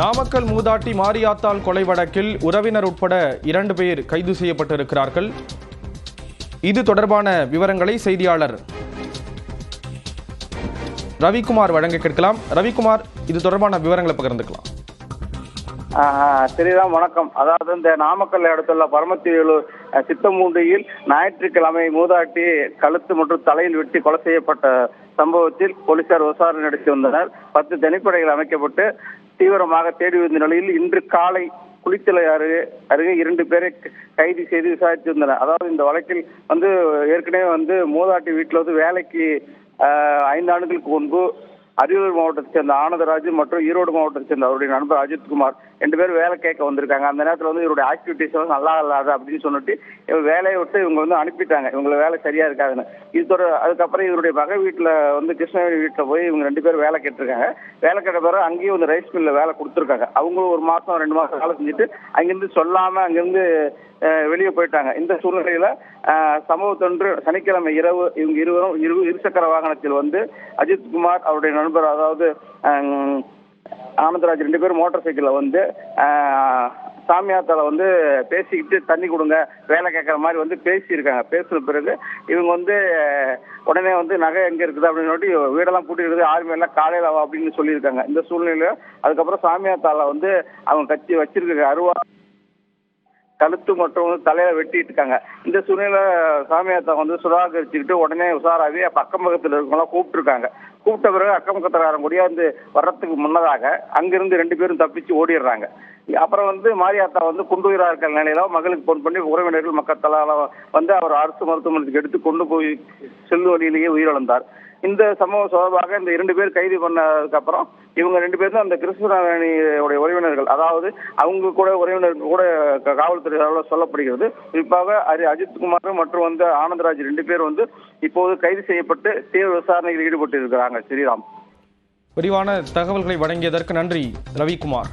நாமக்கல் மூதாட்டி மாரியாத்தாள் கொலை வழக்கில் உறவினர் உட்பட இரண்டு பேர் கைது செய்யப்பட்டிருக்கிறார்கள். இது தொடர்பான விவரங்களை செய்தியாளர் ரவிக்குமார் வழங்க கேட்கலாம். ரவிக்குமார் இது தொடர்பான விவரங்களை பகிர்ந்துக்கலாம். ஆஹ் வணக்கம். அதாவது இந்த நாமக்கல் அடுத்துள்ள பரமத்திவேலூர் சித்தமூண்டியில் ஞாயிற்றுக்கிழமை மூதாட்டி கழுத்து மற்றும் தலையில் வெட்டி கொலை செய்யப்பட்ட சம்பவத்தில் போலீசார் விசாரணை நடத்தி வந்தனர். பத்து தனிப்படைகள் அமைக்கப்பட்டு தீவிரமாக தேடி வந்த நிலையில் இன்று காலை குளித்தலை அருகே அருகே இரண்டு பேரை கைது செய்து விசாரித்து வந்தனர். அதாவது இந்த வழக்கில் வந்து ஏற்கனவே வந்து மூதாட்டி வீட்டில் வந்து வேலைக்கு ஐந்து ஆண்டுகளுக்கு முன்பு அரியலூர் மாவட்டத்தை சேர்ந்த ஆனந்தராஜ் மற்றும் ஈரோடு மாவட்டத்தை சேர்ந்த அவருடைய நண்பர் அஜித்குமார் ரெண்டு பேரும் வேலை கேட்க வந்திருக்காங்க. அந்த நேரத்தில் வந்து இவருடைய ஆக்டிவிட்டிஸ் வந்து நல்லா இல்லாத அப்படின்னு சொல்லிட்டு இவங்க வேலையை விட்டு இவங்க வந்து அனுப்பிட்டாங்க. இவங்களுக்கு வேலை சரியா இருக்காதுன்னு. இது தொடர் அதுக்கப்புறம் இவருடைய மக வீட்டில் வந்து கிருஷ்ணகிரி வீட்டில் போய் இவங்க ரெண்டு பேரும் வேலை கேட்டிருக்காங்க. வேலை கேட்ட பிறகு அங்கேயும் வந்து ரைஸ் மில்ல வேலை கொடுத்துருக்காங்க. அவங்களும் ஒரு மாசம் ரெண்டு மாசம் வேலை செஞ்சுட்டு அங்கிருந்து சொல்லாம அங்கிருந்து வெளியே போயிட்டாங்க. இந்த சூழ்நிலையில சமூகத்தொன்று சம்பவத்தொன்று சனிக்கிழமை இரவு இவங்க இருவரும் இரு இருசக்கர வாகனத்தில் வந்து அஜித்குமார் அவருடைய நண்பர் அதாவது ஆனந்தராஜ் ரெண்டு பேரும் மோட்டார் சைக்கிளில் வந்து சாமியாத்தால வந்து பேசிக்கிட்டு தண்ணி கொடுங்க வேலை கேட்குற மாதிரி வந்து பேசியிருக்காங்க. பேசின பிறகு இவங்க வந்து உடனே வந்து நகை எங்கே இருக்குது? அப்படின்னு சொல்லி வீடெல்லாம் பூட்டி இருக்குது ஆர்மி எல்லாம் காலையில் வா அப்படின்னு சொல்லியிருக்காங்க. இந்த சூழ்நிலையில அதுக்கப்புறம் சாமியாத்தால வந்து அவங்க கட்சி வச்சிருக்க அருவா கழுத்து மட்டும் வந்து தலையில வெட்டிட்டு இருக்காங்க. இந்த சூழ்நிலை சாமியாத்தா வந்து சுதாகரிச்சுக்கிட்டு உடனே உஷாராகி அக்கம் பக்கத்தில் இருக்கவங்களாம் கூப்பிட்டுருக்காங்க. கூப்பிட்ட பிறகு அக்கம் பக்கத்துக்காரங்க கூடிய வர்றதுக்கு முன்னதாக அங்கிருந்து ரெண்டு பேரும் தப்பிச்சு ஓடிடுறாங்க. அப்புறம் வந்து மாரியாத்தா வந்து குண்டுயிரா இருக்கிற நிலையில மகளுக்கு போன் பண்ணி உறவினர்கள் மக்களால் வந்து அவர் அரசு மருத்துவமனைக்கு எடுத்து கொண்டு போய் செல்லு வழியிலேயே உயிரிழந்தார். இந்த சம்பவம் தொடர்பாக இந்த இரண்டு பேர் கைது பண்ணதுக்கு அப்புறம் இவங்க ரெண்டு பேரும் அந்த கிருஷ்ணராணியுடைய உறவினர்கள். அதாவது அவங்க கூட உறவினர்கள் கூட காவல்துறை அளவில் சொல்லப்படுகிறது. குறிப்பாக அரி அஜித்குமார் மற்றும் வந்து ஆனந்தராஜ் ரெண்டு பேர் வந்து இப்போது கைது செய்யப்பட்டு தீவிர விசாரணையில் ஈடுபட்டு இருக்கிறாங்க ஸ்ரீராம். விரிவான தகவல்களை வழங்கியதற்கு நன்றி ரவிக்குமார்.